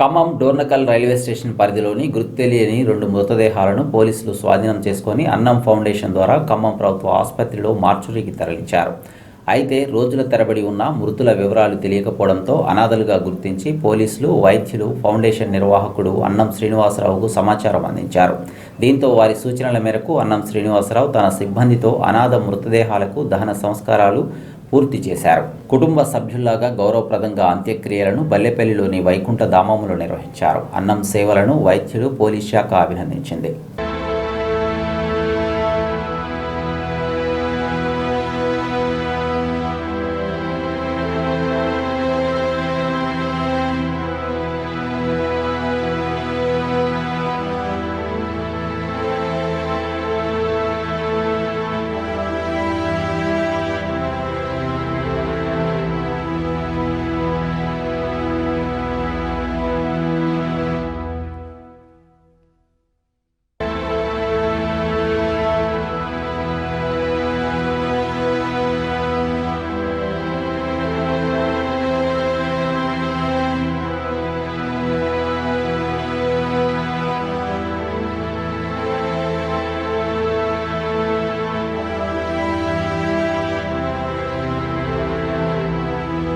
Khammam Dornakal railway station పరిధిలోని గుర్తెలియని రెండు మృతదేహాలను పోలీసులు స్వాధీనం చేసుకుని అన్నం ఫౌండేషన్ ద్వారా ఖమ్మం ప్రభుత్వ ఆసుపత్రిలో మార్చురీకి తరలించారు. అయితే రోజుల తరబడి ఉన్న మృతుల వివరాలు తెలియకపోవడంతో అనాథలుగా గుర్తించి పోలీసులు వైద్యులు ఫౌండేషన్ నిర్వాహకుడు అన్నం శ్రీనివాసరావుకు సమాచారం అందించారు. దీంతో వారి సూచనల మేరకు అన్నం శ్రీనివాసరావు తన సిబ్బందితో అనాథ మృతదేహాలకు దహన సంస్కారాలు పూర్తి చేశారు. కుటుంబ సభ్యుల్లాగా గౌరవప్రదంగా అంత్యక్రియలను బల్లెపల్లిలోని వైకుంఠ ధామములో నిర్వహించారు. అన్నం సేవలను వైద్యులు పోలీస్ శాఖ అభినందించింది.